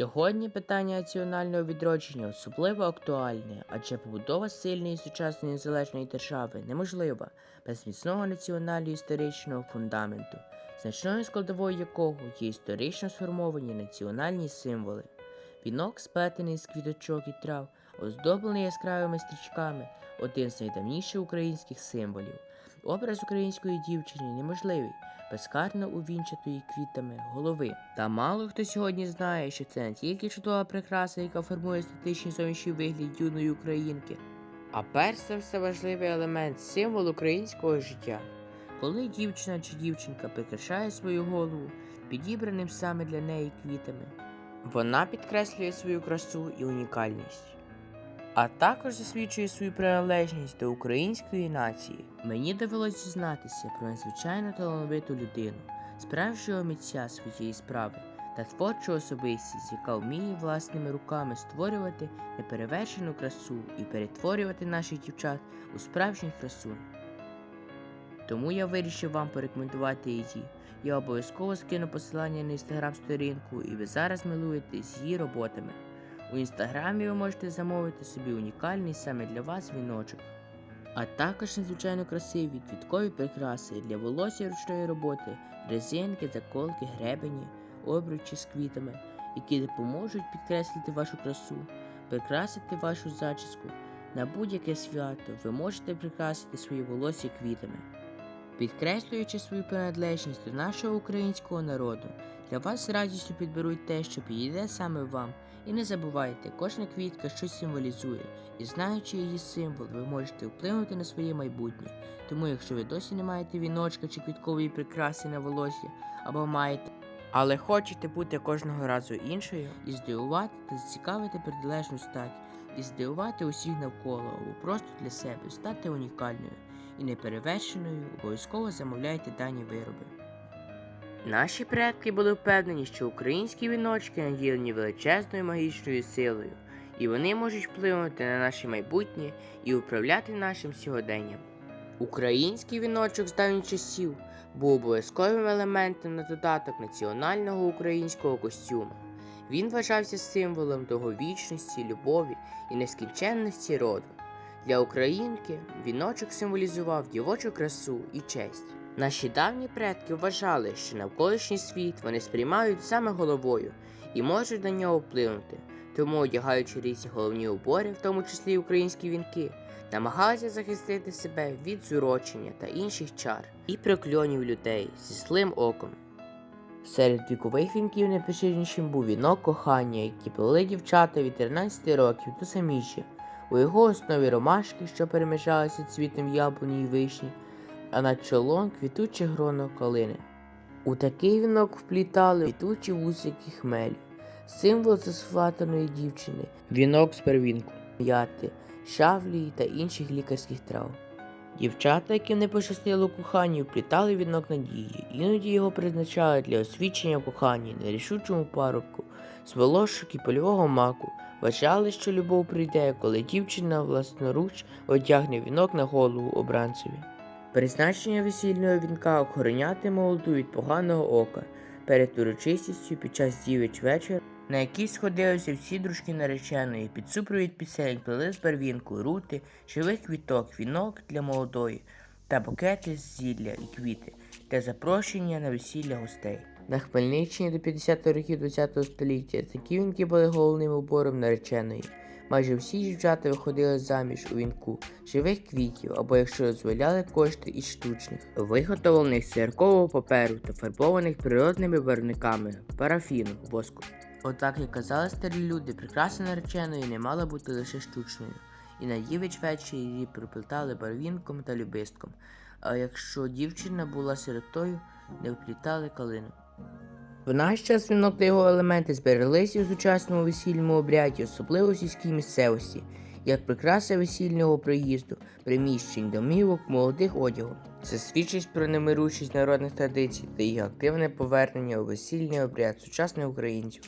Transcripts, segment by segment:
Сьогодні питання національного відродження особливо актуальне, адже побудова сильної сучасної незалежної держави неможлива без міцного національно-історичного фундаменту, значною складовою якого є історично сформовані національні символи. Вінок, сплетений з квіточок і трав, оздоблений яскравими стрічками, один з найдавніших українських символів. Образ української дівчини неможливий, безкарно увінчатої квітами голови. Та мало хто сьогодні знає, що це не тільки чудова прикраса, яка формує естетичний зовнішній вигляд юної українки, а перш за все важливий елемент символ українського життя. Коли дівчина чи дівчинка прикрашає свою голову підібраним саме для неї квітами, вона підкреслює свою красу і унікальність. А також засвідчує свою приналежність до української нації. Мені довелося дізнатися про надзвичайно талановиту людину, справжнього митця своєї справи та творчу особистість, яка вміє власними руками створювати неперевершену красу і перетворювати наших дівчат у справжніх красунь. Тому я вирішив вам порекомендувати її. Я обов'язково скину посилання на інстаграм-сторінку, і ви зараз милуєтесь її роботами. У інстаграмі ви можете замовити собі унікальний саме для вас віночок, а також надзвичайно красиві квіткові прикраси для волосся ручної роботи, резинки, заколки, гребені, обручі з квітами, які допоможуть підкреслити вашу красу, прикрасити вашу зачіску. На будь-яке свято ви можете прикрасити своє волосся квітами. Підкреслюючи свою приналежність до нашого українського народу, для вас з радістю підберуть те, що підійде саме вам. І не забувайте, кожна квітка щось символізує, і знаючи її символ, ви можете вплинути на своє майбутнє. Тому, якщо ви досі не маєте віночка чи квіткової прикраси на волосся, або маєте, але хочете бути кожного разу іншою, і здивувати та зацікавити протилежну стать, і здивувати усіх навколо, або просто для себе стати унікальною і неперевершеною, обов'язково замовляйте дані вироби. Наші предки були впевнені, що українські віночки наділені величезною магічною силою, і вони можуть вплинути на наше майбутнє і управляти нашим сьогоденням. Український віночок з давніх часів був обов'язковим елементом на додаток національного українського костюма. Він вважався символом довговічності, любові і нескінченності роду. Для українки віночок символізував дівочу красу і честь. Наші давні предки вважали, що навколишній світ вони сприймають саме головою і можуть на нього вплинути, тому, одягаючи різні головні убори, в тому числі українські вінки, намагалися захистити себе від зурочення та інших чар і прокльонів людей зі злим оком. Серед вікових вінків найпоширенішим був вінок кохання, які плели дівчата від 13 років до саміші. У його основі ромашки, що перемішалися цвітом яблуні й вишні, а над чолом квітуче гроно калини. У такий вінок вплітали квітучі вусики хмелю, символ засватаної дівчини, вінок з первінку, м'яти, шавлії та інших лікарських трав. Дівчата, яким не пощастило у коханні, вплітали вінок надії, іноді його призначали для освідчення в коханні нерішучому парубку, з волошок і польового маку. Вважали, що любов прийде, коли дівчина власноруч одягне вінок на голову обранцеві. Призначення весільного вінка охороняти молоду від поганого ока перед урочистістю під час дівич вечір, на який сходилися всі дружки нареченої, під супровід пісень плели з барвінку, рути, живих квіток, вінок для молодої та букети з зілля і квіти для запрошення на весілля гостей. На Хмельниччині до 50-х років ХХ століття такі вінки були головним убором нареченої. Майже всі дівчата виходили заміж у вінку живих квітів або, якщо дозволяли, кошти із штучних, виготовлених з церкового паперу та фарбованих природними барвниками парафіну воску. Отак, як казали старі люди, прикраса нареченої не мала бути лише штучною, і на дівич вечір її приплетали барвінком та любистком. А якщо дівчина була сиротою, не вплітали калину. В наш час вінок та його елементи збереглися у сучасному весільному обряді, особливо в сільській місцевості, як прикраса весільного приїзду, приміщень, домівок, молодих одягу. Це свідчить про немиручість народних традицій та їх активне повернення у весільний обряд сучасних українців.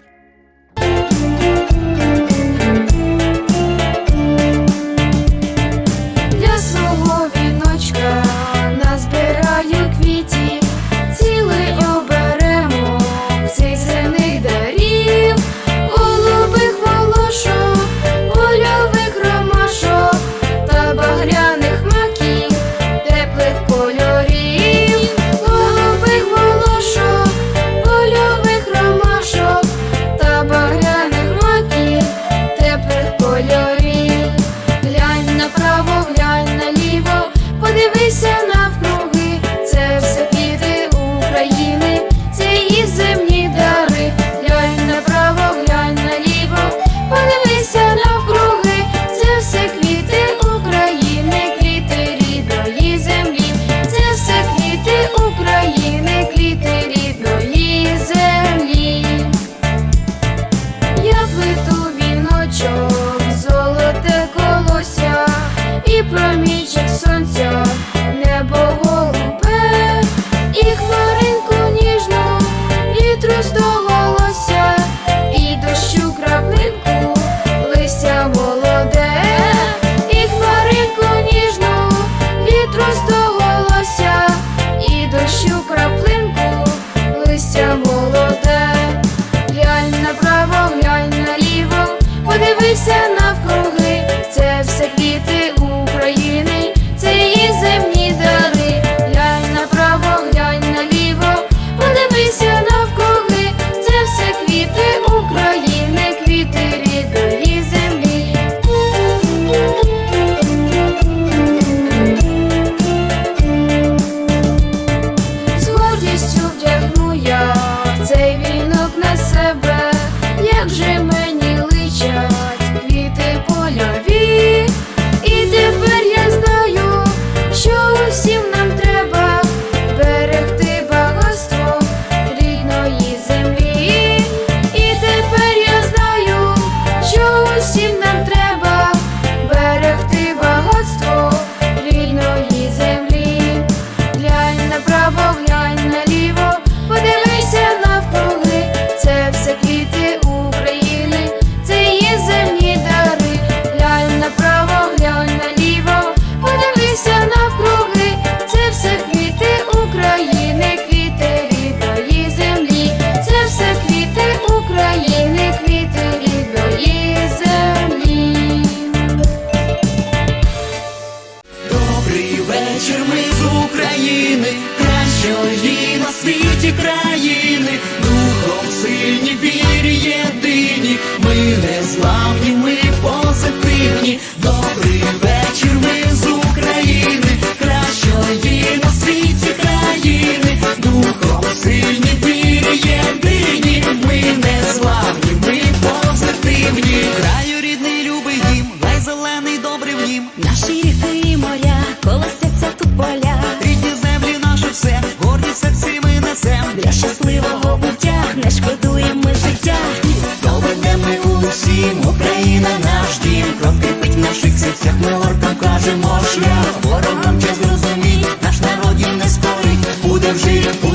для щасливого буття, не шкодуємо життя, доведемо усім, Україна наш дім, кров кипить в наших серцях, ми оркам кажемо шлях, ворогам час зрозуміть, наш народ їм не спорить, буде в житті.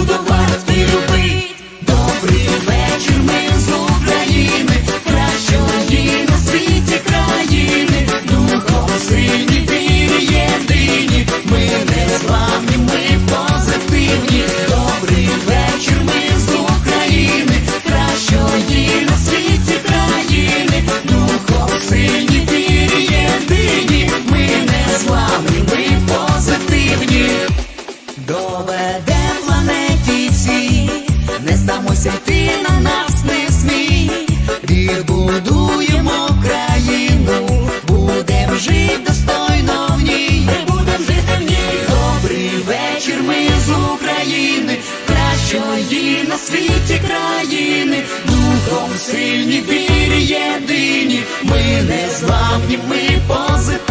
світі країни, духом сильні вірі єдині, ми не славні, ми позитивні.